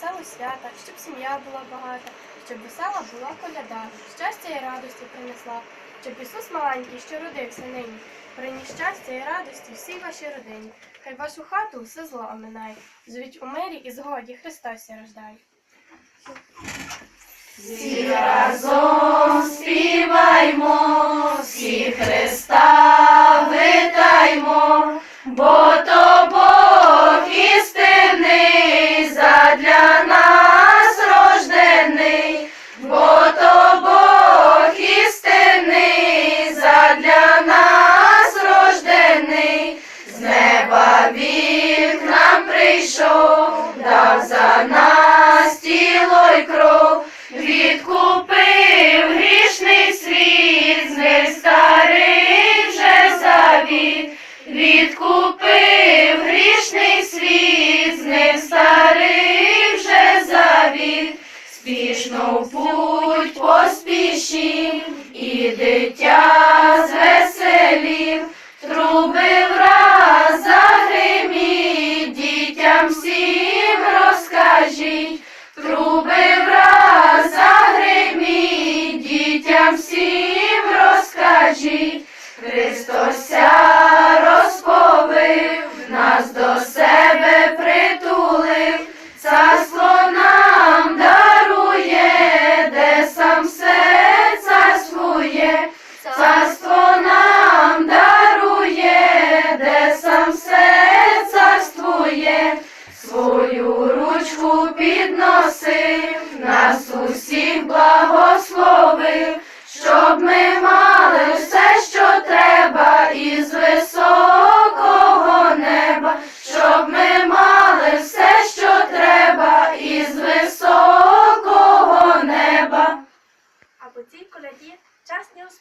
веселого свята, щоб сім'я була багата, щоб весела була коляда, щастя і радості принесла, щоб Ісус маленький, що родився нині, приніс щастя і радості всій вашій родині. Хай вашу хату все зло оминає, звіть у мирі і згоді Христа ся рождає. Всі разом співаймо, всі Христа витаймо, бо він нам прийшов, дав за нас тіло й кров. Відкупив грішний світ, з них старий вже завіт. Відкупив грішний світ, з них старий вже завіт. Спішно в путь поспішім, і дитя Труби враз загриміть, дітям всім розкажіть. Христося розповив, нас до себе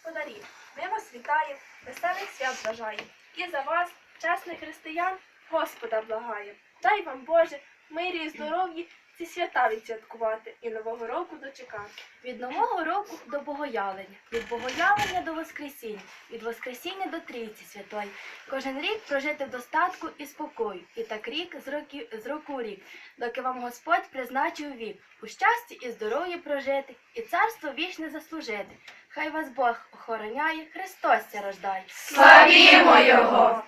господарі, ми вас вітаємо, веселих свят бажаємо. І за вас, чесних християн, Господа благаємо. Дай вам Боже, мирі і здоров'ї ці свята відсвяткувати і Нового року дочекати. Від Нового року до Богоявлення, від Богоявлення до Воскресіння, від Воскресіння до Трійці Святої. Кожен рік прожити в достатку і спокою, і так рік з, роки, з року в рік, доки вам Господь призначив вік, у щасті і здоров'ї прожити, і царство вічне заслужити. Хай вас Бог охороняє, Христос рождає. Славімо Його!